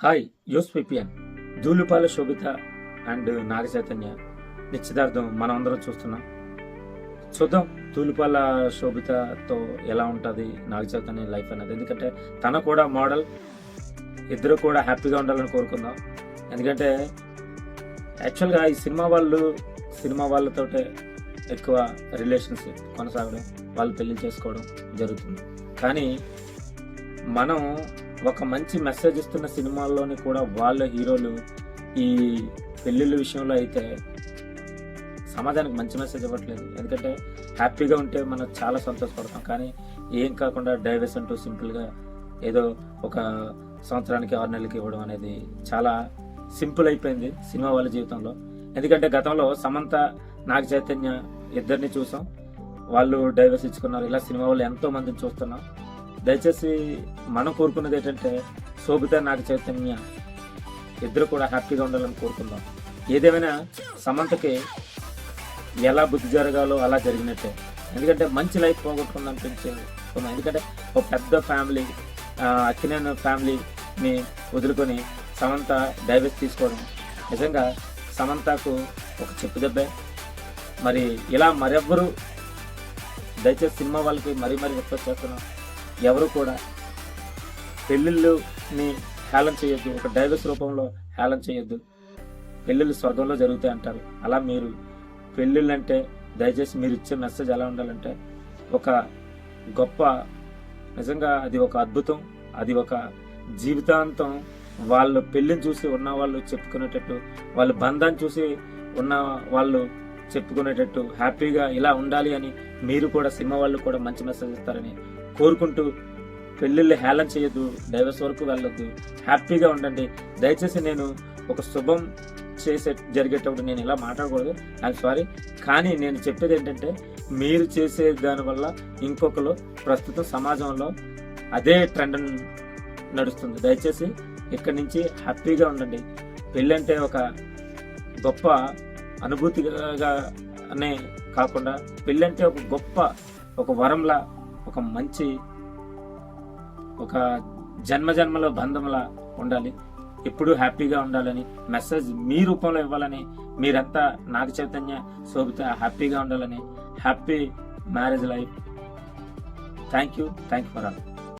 Hi యూస్ PPN. Dhulipala Sobhita and Nagachaitanya నిశ్చితార్థం మనం అందరం చూస్తున్నాం. చూద్దాం ధూళిపాల శోభితతో ఎలా ఉంటుంది నాగచైతన్య లైఫ్ అనేది. ఎందుకంటే తన కూడా మోడల్ ఇద్దరు కూడా హ్యాపీగా ఉండాలని కోరుకుందాం. ఎందుకంటే యాక్చువల్గా ఈ సినిమా వాళ్ళు సినిమా వాళ్ళతోటే ఎక్కువ రిలేషన్షిప్ కొనసాగడం వాళ్ళు పెళ్ళి చేసుకోవడం జరుగుతుంది. కానీ మనం ఒక మంచి మెసేజ్ ఇస్తున్న సినిమాల్లోని కూడా వాళ్ళ హీరోలు ఈ పెళ్ళిళ్ళ విషయంలో అయితే సమాజానికి మంచి మెసేజ్ ఇవ్వట్లేదు. ఎందుకంటే హ్యాపీగా ఉంటే మనం చాలా సంతోషపడతాం. కానీ ఏం కాకుండా డైవర్స్ అంటూ సింపుల్గా ఏదో ఒక సంవత్సరానికి ఆరు నెలలకి ఇవ్వడం అనేది చాలా సింపుల్ అయిపోయింది సినిమా వాళ్ళ జీవితంలో. ఎందుకంటే గతంలో సమంత నాగ చైతన్య ఇద్దరిని చూసాం. వాళ్ళు డైవర్స్ ఇచ్చుకున్నారు. ఇలా సినిమా వాళ్ళు ఎంతో మందిని చూస్తున్నాం. దయచేసి మనం కోరుకున్నది ఏంటంటే శోభిత నాగ చైతన్య ఇద్దరు కూడా హ్యాపీగా ఉండాలని కోరుకుందాం. ఏదేమైనా సమంతకి ఎలా బుద్ధి జరగాలో అలా జరిగినట్టే. ఎందుకంటే మంచి లైఫ్ పోగొట్టుకుంది అనిపించింది ఎందుకంటే ఒక పెద్ద ఫ్యామిలీ అక్కినేని ఫ్యామిలీని వదులుకొని సమంత డైవర్స్ తీసుకోవడం. నిజంగా సమంతకు ఒక చెప్పు దెబ్బే. మరి ఇలా మరెవ్వరు దయచేసి సినిమా వాళ్ళకి మరీ మరీ రిక్వెస్ట్ చేస్తున్నాం. ఎవరు కూడా పెళ్ళిళ్ళుని హేళన చేయొద్దు. ఒక డైవర్స్ రూపంలో హేళన చేయొద్దు. పెళ్ళిళ్ళు స్వర్గంలో జరుగుతాయి అంటారు. అలా మీరు పెళ్ళిళ్ళు అంటే దయచేసి మీరు ఇచ్చే మెసేజ్ ఎలా ఉండాలంటే ఒక గొప్ప నిజంగా అది ఒక అద్భుతం అది ఒక జీవితాంతం వాళ్ళు పెళ్ళిని చూసి ఉన్న వాళ్ళు చెప్పుకునేటట్టు వాళ్ళ బంధాన్ని చూసి ఉన్న వాళ్ళు చెప్పుకునేటట్టు హ్యాపీగా ఇలా ఉండాలి అని మీరు కూడా సినిమా వాళ్ళు కూడా మంచి మెసేజ్ ఇస్తారని కోరుకుంటూ పెళ్ళిళ్ళు హేళన చేయొద్దు డైవర్స్ వరకు వెళ్ళొద్దు. హ్యాపీగా ఉండండి. దయచేసి నేను ఒక శుభం చేసే జరిగేటప్పుడు నేను ఇలా మాట్లాడకూడదు. ఐఎమ్ సారీ కానీ నేను చెప్పేది ఏంటంటే మీరు చేసే దానివల్ల ఇంకొకరు ప్రస్తుతం సమాజంలో అదే ట్రెండ్ నడుస్తుంది. దయచేసి ఇక్కడి నుంచి హ్యాపీగా ఉండండి. పెళ్ళంటే ఒక గొప్ప అనుభూతిగా అనే కాకుండా పెళ్ళంటే ఒక గొప్ప ఒక వరంలా ఒక మంచి ఒక జన్మజన్మలో బంధంలా ఉండాలి. ఎప్పుడూ హ్యాపీగా ఉండాలని మెసేజ్ మీ రూపంలో ఇవ్వాలని మీరంతా నాగ చైతన్య శోభిత హ్యాపీగా ఉండాలని happy marriage life. Thank you thank you for all.